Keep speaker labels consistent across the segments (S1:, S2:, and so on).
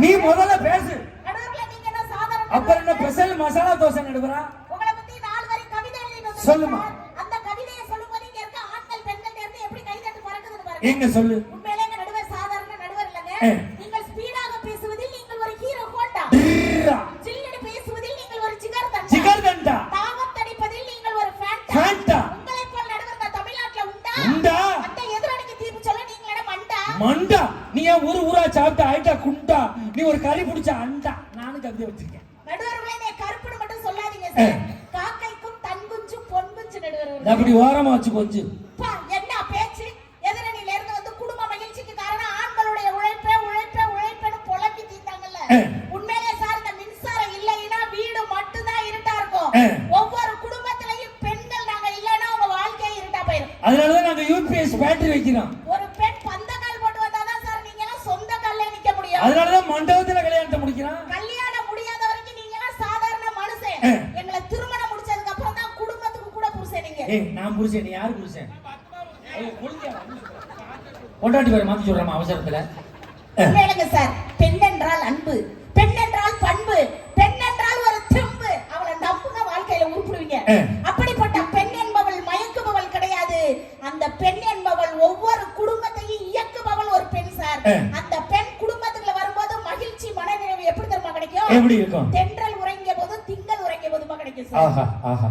S1: நீ முதல்ல பேசு.
S2: நடுவர்களே நீங்க என்ன சாதாரண
S1: அப்புறம் என்ன ஸ்பெஷல் மசாலா தோசை நடுவரா? சொல்லுமா.
S2: அந்த கவிதையை சொல்லும்போது இங்க இருக்க ஆண்கள் பெண்கள் எப்படி கை தட்டு பறக்குதுன்னு பாருங்க.
S1: எங்க சொல்லு?
S2: உண்மையிலே நடுவர் சாதாரண நடுவர் இல்லங்க.
S1: ஊரு ஊரா சாப்பிட்ட ஆயிட்டா குண்டா நீ ஒரு கறி பிடிச்ச அண்டா நானும் கவிதை வச்சிருக்கேன்.
S2: கருப்புன்னு மட்டும் சொல்லாதீங்க காக்கைக்கும் தன் குஞ்சு பொன் குஞ்சு நடுவர்
S1: அப்படி ஓரமா வச்சு கொஞ்சம்
S2: என்ன பேச்சு? எதிரணியில இருந்து வந்து குடும்ப மகிழ்ச்சிக்கு காரணம் ஆண்களுடைய உழைப்பே உழைப்பே உழைப்பேன்னு புலம்பி தீர்த்தாங்கல்ல. உண்மையிலே சார் இந்த மின்சாரம் இல்லைன்னா வீடு மட்டும்தான் இருட்டா இருக்கும். ஒவ்வொரு குடும்பத்திலையும் பெண்கள் நாங்க இல்லைன்னா உங்க வாழ்க்கையே இருட்டா போயிடும்
S1: அதனாலதான் நாங்க யூபிஎஸ் பேட்டரி வைக்கிறோம். அதனாலதான் மண்டபத்துல கல்யாணத்தை முடிக்கிறான்.
S2: கல்யாணம் முடியாத வரைக்கும் நீங்க எல்லாம் சாதாரண மனுஷன். எங்களை திருமணம் முடிச்சதுக்கு அப்புறம் தான் குடும்பத்துக்கு கூட புருஷன் நீங்க.
S1: ஏய் நான் புருஷன் நீ யாரு புருஷன்? கொண்டாட்டி பேர் மாத்தி சொல்றமா அவசரத்துல.
S2: கேளுங்க சார் பெண் என்றால் அன்பு பெண் என்றால் பண்பு பெண் என்றால் ஒரு தெம்பு. அவளை நம்புங்க வாழ்க்கையில உருப்பிடுவீங்க. அப்படிப்பட்ட பெண் என்பவள் மயக்குபவள் கிடையாது. அந்த பெண் என்பவள் ஒவ்வொரு குடும்பத்தையும் இயக்குபவள் ஒரு பெண் சார். அந்த பெண் குடும்பத்துக்குள்ள வரும்போது மகிழ்ச்சி மனநிறைவு எப்படி தெரியுமா கிடைக்கும்
S1: எப்படி இருக்கும்?
S2: தென்றல் உறங்கிய போது திங்கள் உறங்கிய போதுமா கிடைக்கும் சார்.
S1: ஆஹா ஆஹா.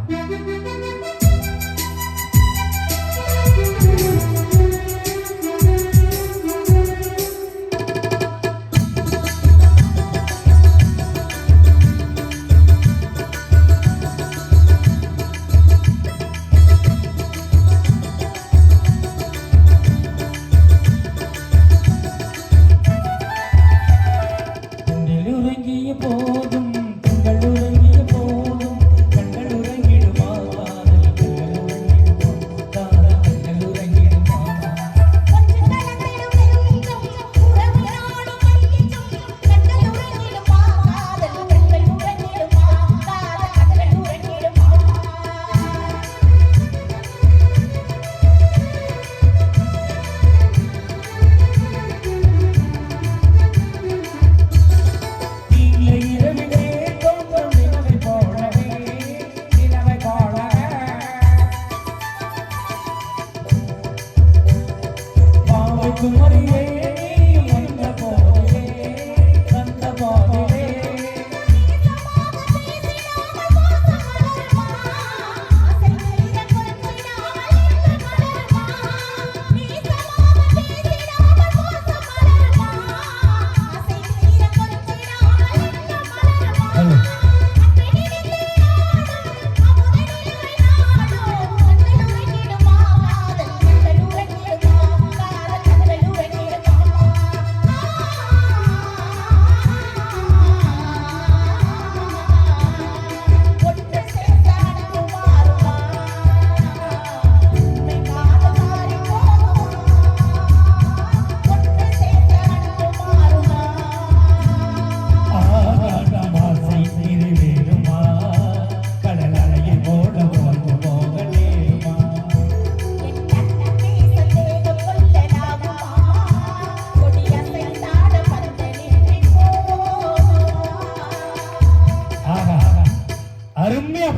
S1: அருமையா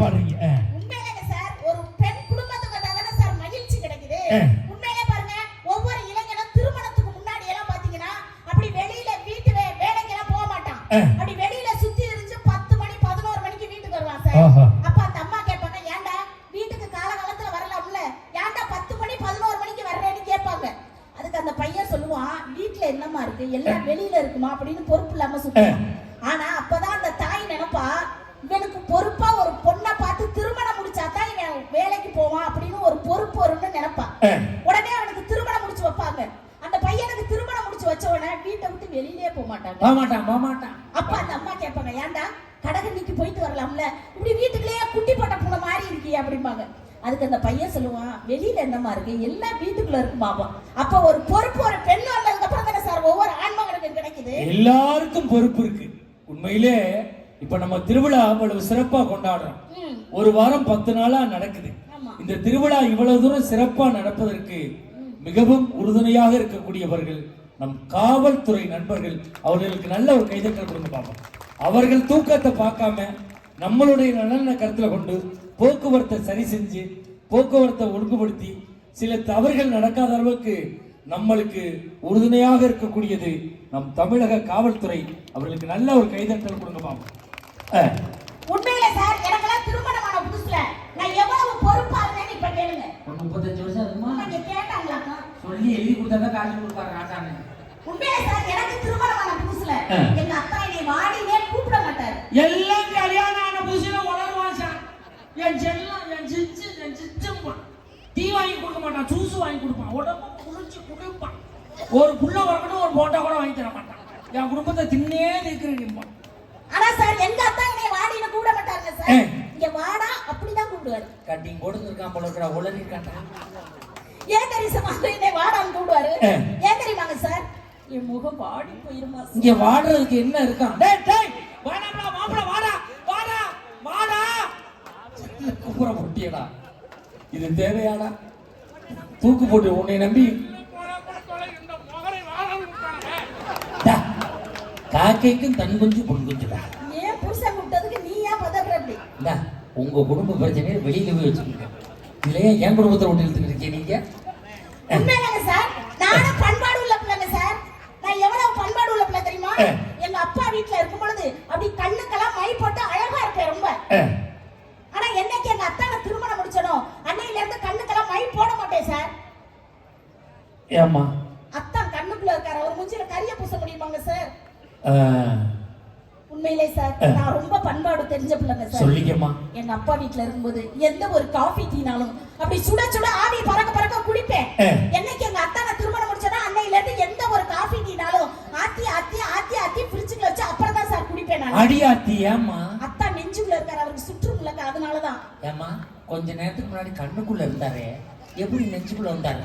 S2: போக மாட்டாங்க
S1: போக மாட்டான் போக மாட்டான்
S2: அப்ப அந்த அம்மா கேட்பாங்க ஏன்டா கடகண்ணிக்கு போயிட்டு வரலாம்ல? இப்படி வீட்டுக்குள்ளேயே குட்டி போட்ட பூனை மாதிரி இருக்கியே அப்படிம்பாங்க. அதுக்கு அந்த பையன் சொல்லுவான் வெளியில என்னமா இருக்கு? எல்லாம் வீட்டுக்குள்ள இருக்குமாமா அப்ப ஒரு பொறுப்பு ஒரு பெண் வந்ததுக்கு அப்புறம் தானே சார் ஒவ்வொரு ஆண்மகனுக்கும் கிடைக்குது?
S1: எல்லாருக்கும் பொறுப்பு இருக்கு. உண்மையிலே இப்ப நம்ம திருவிழா அவ்வளவு சிறப்பா கொண்டாடுறோம். ஒரு வாரம் பத்து நாளா நடக்குது. இந்த திருவிழா இவ்வளவு தூரம் சிறப்பா நடப்பதற்கு மிகவும் உறுதுணையாக இருக்கக்கூடியவர்கள் நம் காவல்துறை நண்பர்கள் அவர்களுக்கு நல்ல ஒரு கைதட்டல் கொடுங்க பார்ப்போம் அவர்கள் தூக்கத்தை பார்க்காம நம்மளுடைய நலனை கருத்தில் கொண்டு போக்குவரத்தை சரி செஞ்சு போக்குவரத்தை ஒழுங்குபடுத்தி சில தவறுகள் நடக்காத அளவுக்கு நம்மளுக்கு உறுதுணையாக இருக்கக்கூடியது நம் தமிழக காவல்துறை. அவர்களுக்கு நல்ல ஒரு கைதட்டல் கொடுங்க பார்ப்போம்
S2: உண்மையில சார் எனக்கெல்லாம் திருமணமான புதுசுல நான் எவ்வளவு பொறுப்பா இருந்தேன்னு இப்ப கேளுங்க
S3: ஒரு முப்பத்தஞ்சு வருஷம் இருக்குமா?
S2: கேட்டாங்களாக்கா
S3: சொல்லி எழுதி கொடுத்தா காசு கொடுப்பாரு ராசானு
S2: உண்மையில சார் எனக்கு திருமணமான புதுசுல. எங்க அப்பா என்னை வாடினே கூப்பிட மாட்டாரு.
S3: எல்லாம் கல்யாணம் ஆன புதுசுல சார் என் செல்லம் என் சிச்சு என் சிச்சம்மா. டீ வாங்கி கொடுக்க மாட்டான் ஜூஸ் வாங்கி கொடுப்பான். உடம்பு குளிச்சு குடிப்பான். ஒரு புள்ள வரக்கணும் ஒரு போட்டா கூட வாங்கி தர மாட்டான். என் குடும்பத்தை தின்னே இருக்கிறேன்
S2: ஆனா சார் எங்க அப்பா என்னை வாடின்னு கூப்பிட மாட்டாருங்க. சார் இங்க வாடா கூப்பிடுவாரு.
S3: கட்டிங் போட்டு இருக்கான் போல இருக்கிற உளறி இருக்கான்டா
S2: ஏன் தெரியுமா என்னை வாடான்னு கூப்பிடுவாரு. ஏன் தெரியுமாங்க சார்? என் முகம் வாடி போயிருமா.
S3: இங்க வாடுறதுக்கு என்ன இருக்கான்
S1: டேய் டேய் வாடாடா மாப்பிள வாடா வாடா வாடா.
S3: குப்புற முட்டியடா
S1: இது தேவையாடா? தூக்கு போட்டு உன்னை நம்பி.
S3: காக்கைக்கும் தன் குஞ்சு பொன் குஞ்சுடா. இந்தா, உங்க குடும்ப பிரச்சனையை வெளியில போய் வச்சுக்கோங்க. இல்லையா என் குடும்பத்தை விட்டு இழுத்துக்கிட்டு இருக்கீங்க நீங்க?
S2: உண்மையிலங்க சார்? நானும் பண்பாடு உள்ள பிள்ளைங்க சார். நான் எவ்வளவு பண்பாடு உள்ள பிள்ளை தெரியுமா. எங்க அப்பா வீட்டுல இருக்கும் பொழுது அப்படி கண்ணுக்கெல்லாம் மை போட்டு அழகா இருப்பேன் ரொம்ப.
S1: அஹ்,
S2: ஆனா என்னைக்கு எங்க அத்தானை திருமணம் முடிச்சனோ அன்னையில இருந்து கண்ணுக்கெல்லாம் மை போட மாட்டேன் சார்.
S1: ஏம்மா?
S2: அத்தான் கண்ணுக்குள்ள இருக்காரு. அவர் மூஞ்சில கரிய பூச முடியுமாங்க சார்? உண்மையிலே சார். நான் ரொம்ப பண்பாடு தெரிஞ்ச பிள்ளைங்க சார்
S1: சொல்லிக்கம்மா.
S2: எங்க அப்பா வீட்ல இருக்கும்போது எந்த ஒரு காஃபி டீனாலும் அப்படி சுட சுட ஆவி பறக்க பறக்க குடிப்பேன். என்னைக்கு எங்க அத்தானை திருமணம் முடிச்சனா அன்னையில இருந்து எந்த ஒரு காஃபி டீனாலும் ஆத்தி ஆத்தி ஆத்தி ஆத்தி ஃப்ரிட்ஜுக்குள்ள வச்சு அப்புறம் தான் சார் குடிப்பேன் நான்.
S1: அடியாத்தி ஏம்மா?
S2: அத்தா நெஞ்சுக்குள்ள இருக்காரு அவருக்கு சுற்றுமுள்ளக்க அதனாலதான்.
S3: ஏம்மா கொஞ்ச நேரத்துக்கு முன்னாடி கண்ணுக்குள்ள இருந்தாரே. எப்படி நெஞ்சுக்குள்ள வந்தாரு?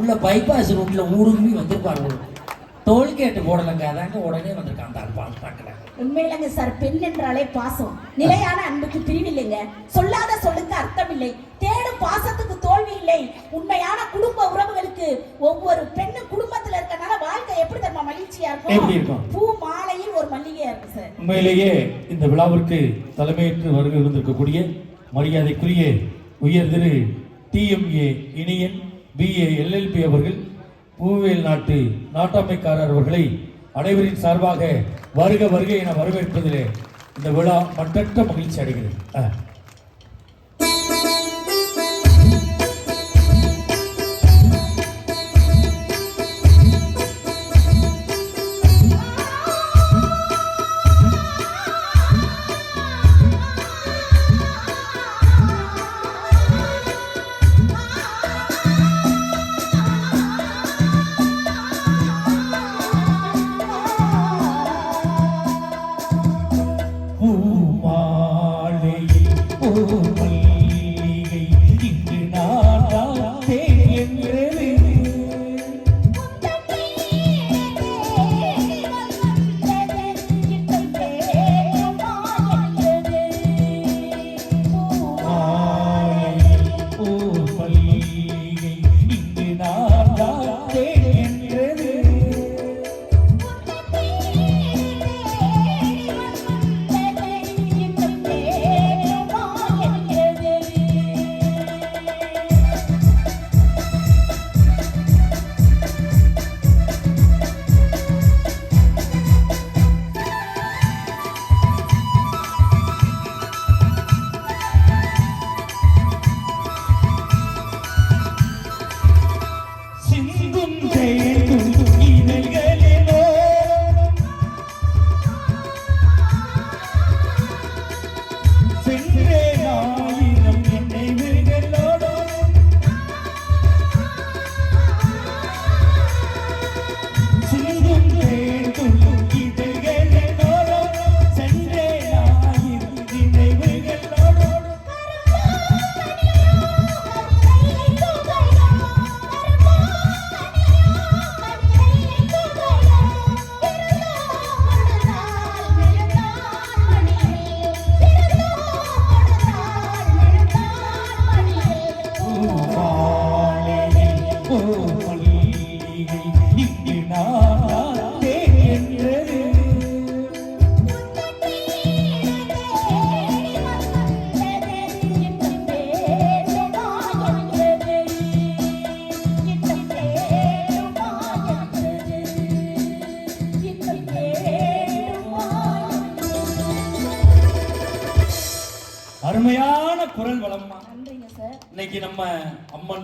S3: உள்ள பைபாஸ் ரூட்ல ஊடுருவி வந்திருப்பாரு டோல்கேட் போடலங்க. அதாங்க உடனே வந்திருக்கான் அந்த பால் பார்க்கல.
S2: உண்மையிலங்க சார் பெண் என்றாலே பாசம். நிலையான அன்புக்கு பிரிவில்லைங்க. சொல்லாத சொல்லுக்கு அர்த்தம் இல்லை தேடும் பாசத்துக்கு தோல்வி இல்லை. உண்மையான குடும்ப உறவுகளுக்கு ஒவ்வொரு பெண்ணும் குடும்பத்துல இருக்கனால வாழ்க்கை எப்படி தெரியுமா? மகிழ்ச்சியா
S1: எப்படி இருக்கும்?
S2: பூ மாலையில் ஒரு மல்லிகையா இருக்கு சார்.
S1: உண்மையிலேயே இந்த விழாவிற்கு தலைமையேற்று வருகை இருந்திருக்கக்கூடிய மரியாதைக்குரிய உயர் திரு டிஎம்ஏ இனியன் பிஏ எல்எல்பி அவர்கள் பூவியல் நாட்டு நாட்டாமைக்காரர் அவர்களை அனைவரின் சார்பாக வருக வருகை என வரவேற்பதிலே இந்த விழா மட்டற்ற மகிழ்ச்சி அடைகிறது.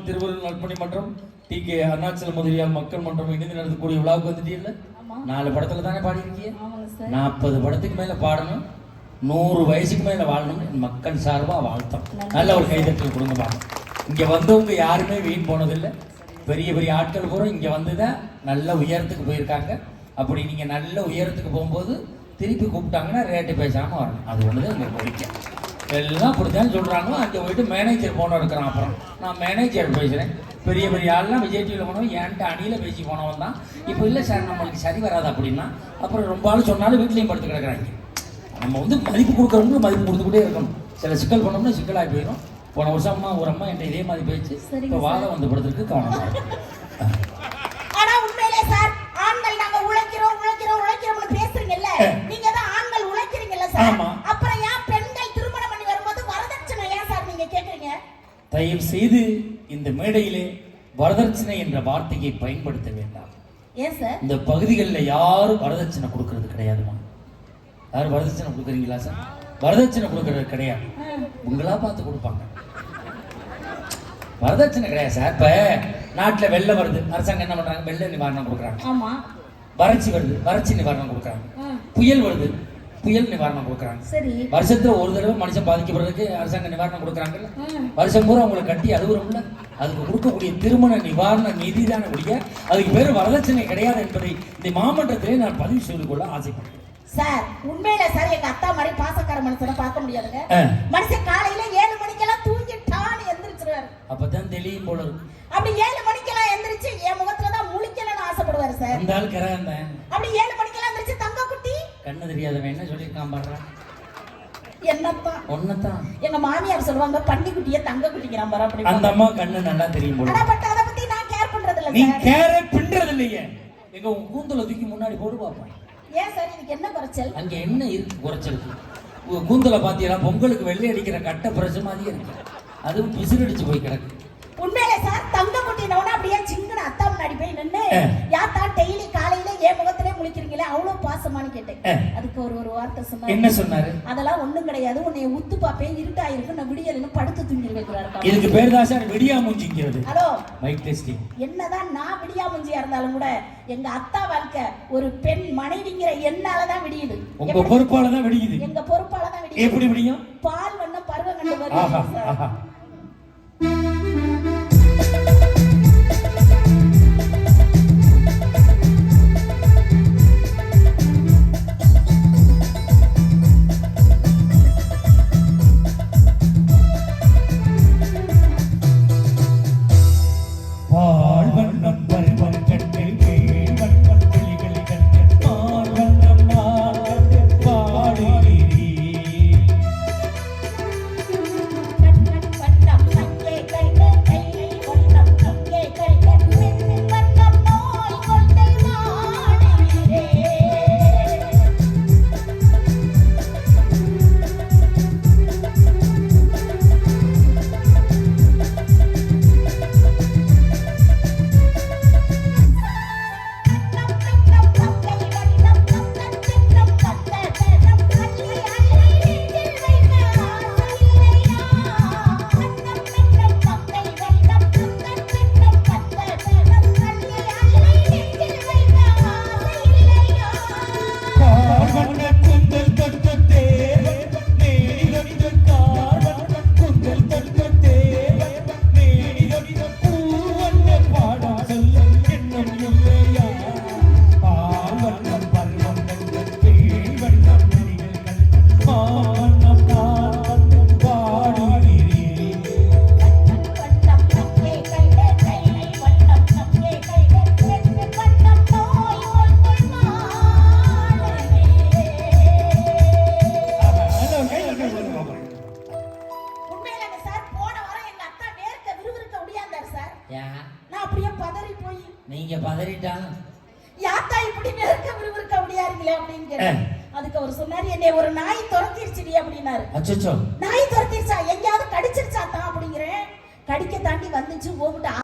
S1: அம்மன் திருவள்ளுவர் நற்பணி மன்றம் டி. கே. அருணாச்சல முதலியார் மக்கள் மன்றம் இணைந்து நடத்தக்கூடிய விழாவுக்கு வந்துட்டீங்கல்ல? நாலு படத்துல தானே பாடியிருக்கீங்க? நாற்பது படத்துக்கு மேல பாடணும். நூறு வயசுக்கு மேல வாழணும். மக்கள் சார்பா வாழ்த்தோம். நல்ல ஒரு கைதட்டல் கொடுங்க பாருங்க இங்க வந்தவங்க யாருமே வீண் போனதில்லை. பெரிய பெரிய ஆட்கள் பூரா இங்க வந்துதான் நல்ல உயரத்துக்கு போயிருக்காங்க. அப்படி நீங்க நல்ல உயரத்துக்கு போகும்போது திருப்பி கூப்பிட்டாங்கன்னா ரேட்டு பேசாம வரணும். அது ஒண்ணுதான் இங்க கோரிக்கை எல்லாம் அப்படித்தான் சொல்றாங்க அங்கே போயிட்டு மேனேஜர் போன இருக்கிறான் அப்புறம். நான் மேனேஜர் பேசுறேன். பெரிய பெரிய ஆள்லாம் விஜய் டிவியில் போனவன் என்கிட்ட அணியில் பேசி போனவன் தான். இப்போ இல்லை சார் நம்மளுக்கு சரி வராது அப்படின்னா அப்புறம் ரொம்ப ஆள் சொன்னாலும் வீட்லேயும் படுத்து கிடக்குறாங்க. நம்ம வந்து மதிப்பு கொடுக்குறவங்களுக்கு மதிப்பு கொடுத்துக்கிட்டே இருக்கணும். சில சிக்கல் பண்ணோம்னா சிக்கலாகி போயிடும். போன வருஷம் அம்மா ஒரு அம்மா என்கிட்ட இதே மாதிரி
S2: சரிங்க
S1: இப்போ வாழை வந்து படுத்துருக்கு கவனமா தயவு செய்து இந்த மேடையிலே வரதட்சணை என்ற வார்த்தையை பயன்படுத்த வேண்டாம்.
S2: ஏன் சார்?
S1: இந்த பகுதிகளில் யாரும் வரதட்சணை கொடுக்கறது கிடையாதுமா? யாரும் வரதட்சணை கொடுக்குறீங்களா சார்? வரதட்சணை கொடுக்கறது கிடையாது. உங்களா பார்த்து கொடுப்பாங்க. வரதட்சணை கிடையாது சார். இப்ப நாட்டுல வெள்ளம் வருது. அரசாங்கம் என்ன பண்றாங்க? வெள்ள நிவாரணம் கொடுக்குறாங்க. வறட்சி வருது. வறட்சி நிவாரணம் கொடுக்குறாங்க. புயல் வருது. புயல் நிவாரணம் கொடுக்குறாங்க.
S2: சரி.
S1: வருஷத்துல ஒரு தடவை மனுஷன் பாதிக்கப்படுறதுக்கு அரசாங்க நிவாரணம் கொடுக்குறாங்கல்ல. வருஷம் பூரா அவங்களை கட்டி அழுகுறோம்ல. அதுக்கு கொடுக்கக்கூடிய திருமண நிவாரண நிதி தானே ஒழிய அதுக்கு பேர் வரதட்சணை கிடையாது என்பதை இந்த மாமன்றத்திலே நான் பதிவு செய்து கொள்ள ஆசைப்படுறேன்
S2: சார் உண்மையில சார் எங்க அத்தா மாதிரி பாசக்கார மனுஷனை பார்க்க முடியாதுங்க. மனுஷன் காலையில ஏழு மணிக்கெல்லாம் தூங்கிட்டான்னு எந்திரிச்சிருவாரு.
S1: அப்பதான் தெளியும் போல இருக்கு.
S2: அப்படி ஏழு மணிக்கெல்லாம் எந்திரிச்சு என் முகத்துல தான் முழிக்கலன்னு ஆசைப்படுவாரு சார்.
S1: அந்த ஆள் கராந்தேன்
S2: அப்படி ஏழு மணிக்கெல்லாம் எந்திரிச்சு தங்க குட்டி
S1: கண்ணு தெரியாதவன் என்ன சொல்லியிருக்கான் பாடுறான்
S2: என்னத்தான்
S1: ஒன்னதான்
S2: எங்க மாமியார் சொல்லுவாங்க பன்னி குட்டிய தங்க குட்டிக்கிறான் பாரு அப்படி
S1: அந்த அம்மா கண்ணு நல்லா தெரியும் போல.
S2: பட் அத பத்தி நான் கேர் பண்றது இல்ல
S1: நீ கேரே பின்றது இல்லையே. எங்க உன் கூந்தல தூக்கி முன்னாடி பார்ப்பேன்
S2: ஏன் சார் இதுக்கு என்ன குறைச்சல்?
S1: அங்க என்ன இருக்கு குறைச்சலுக்கு உங்க கூந்தல பாத்தீங்கன்னா பொங்கலுக்கு வெள்ளை அடிக்கிற கட்ட பிரச மாதிரியே இருக்கு. அதுவும் பிசிறடிச்சு போய் கிடக்கு.
S2: உண்மையில சார் தங்க குட்டினவன அப்படியே சிங்கன அத்தா முன்னாடி போய் நின்னு அவ்வளவு பாசமான்னு கேட்டேன். அதுக்கு ஒரு ஒரு வார்த்தை சொன்னாரு.
S1: என்ன சொன்னாரு?
S2: அதெல்லாம் ஒண்ணும் கிடையாது. உன்னை உத்து பாப்பேன் இருட்டாயிருக்கு நான் விடியல்னு படுத்து தூங்கி வைக்கிறாரு
S1: இதுக்கு பேர் தான் சார் வெடியா மூஞ்சிங்கிறது
S2: ஹலோ.
S1: மைக் டெஸ்டிங்
S2: என்னதான் நான் விடியா முஞ்சியா இருந்தாலும் கூட எங்க அத்தா வாழ்க்கை ஒரு பெண் மனைவிங்கிற என்னாலதான் விடியுது.
S1: உங்க? பொறுப்பால தான் வெடிக்குது
S2: எங்க பொறுப்பால தான் விடியுது.
S1: எப்படி விடியும்?
S2: பால் வண்ணம் பருவ கண்டு வருது